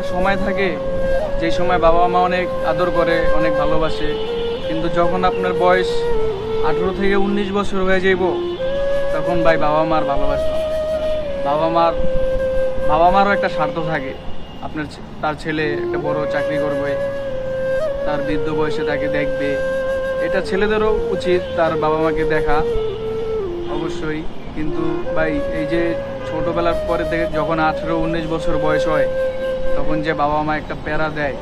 একটা সময় থাকে, যেই সময় বাবা মা অনেক আদর করে, অনেক ভালোবাসে। কিন্তু যখন আপনার বয়স আঠেরো থেকে উনিশ বছর হয়ে যাইব, তখন ভাই বাবা মার ভালোবাসবে বাবা মার, বাবা মারও একটা স্বার্থ থাকে। আপনার তার ছেলে একটা বড় চাকরি করবে, তার বৃদ্ধ বয়সে তাকে দেখবে। এটা ছেলেদেরও উচিত, তার বাবা মাকে দেখা, অবশ্যই। কিন্তু ভাই, এই যে ছোটোবেলার পরে থেকে যখন আঠেরো, উনিশ বছর বয়স হয় তখন যে বাবা মা একটা প্যারা দেয়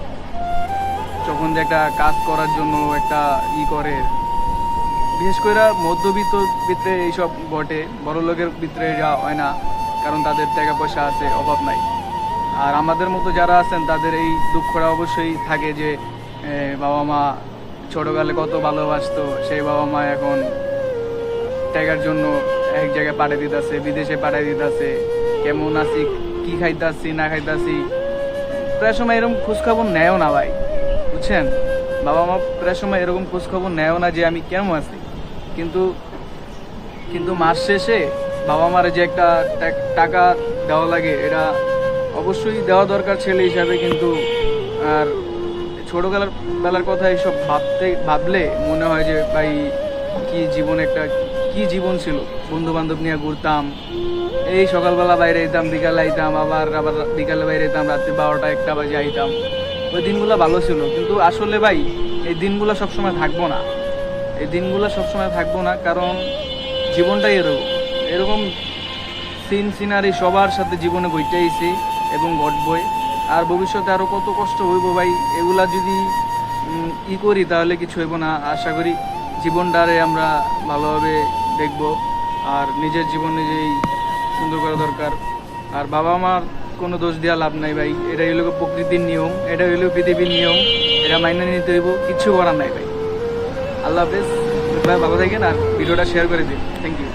যখন যে একটা কাজ করার জন্য একটা ই করে। বিশেষ করে মধ্যবিত্ত ভিতরে এইসব ঘটে বড় লোকের ভিতরে এটা হয় না, কারণ তাদের টাকা পয়সা আছে, অভাব নাই। আর আমাদের মতো যারা আছেন, তাদের এই দুঃখটা অবশ্যই থাকে যে বাবা মা ছোটোকালে কত ভালোবাসতো, সেই বাবা মা এখন টাকার জন্য এক জায়গায় পাঠিয়ে দিতেছে, বিদেশে পাঠিয়ে দিতেছে, কেমন আছি, কি খাইতাছি, না খাইতাছি প্রায় সময় এরকম খোঁজখবর নেয়ও না ভাই, বুঝছেন? বাবা মা প্রায় সময় এরকম খোঁজখবর নেয়ও না যে আমি কেমন আছি। কিন্তু কিন্তু মাস শেষে বাবা মারে যে একটা টাকা দেওয়া লাগে, এটা অবশ্যই দেওয়া দরকার ছেলে হিসাবে, কিন্তু আর ছোটোবেলার, বেলার কথা এইসব ভাবতে, ভাবলে মনে হয় যে ভাই, কি জীবন একটা কি জীবন ছিল? বন্ধু বান্ধব নিয়ে ঘুরতাম। এই সকালবেলা বাইরে যেতাম, বিকালে আইতাম, আবার আবার বিকালে বাইরে যেতাম, রাত্রি বারোটা একটা বাজে আইতাম। ওই দিনগুলো ভালো ছিল। কিন্তু আসলে ভাই, এই দিনগুলো সবসময় থাকব না। এই দিনগুলো সবসময় থাকব না কারণ জীবনটাই এরকম। এরকম সিন, সিনারি সবার সাথে জীবনে বইটাইছি এবং ঘটবই। আর ভবিষ্যতে আরও কত কষ্ট হইব ভাই, এগুলা যদি ই করি তাহলে কিছু হইব না। আশা করি জীবনটারে আমরা ভালোভাবে দেখব। আর নিজের জীবন নিজেই সুন্দর করা দরকার। আর বাবা মার কোনো দোষ দেওয়া লাভ নাই ভাই। এটা হইল প্রকৃতির নিয়ম, এটা হইল পৃথিবীর নিয়ম। এটা মাইনে নিতে হইব, কিচ্ছু করার নাই ভাই। আল্লাহ হাফেজ। ভাই, ভালো থাকেন আর ভিডিওটা শেয়ার করে দিন। Thank you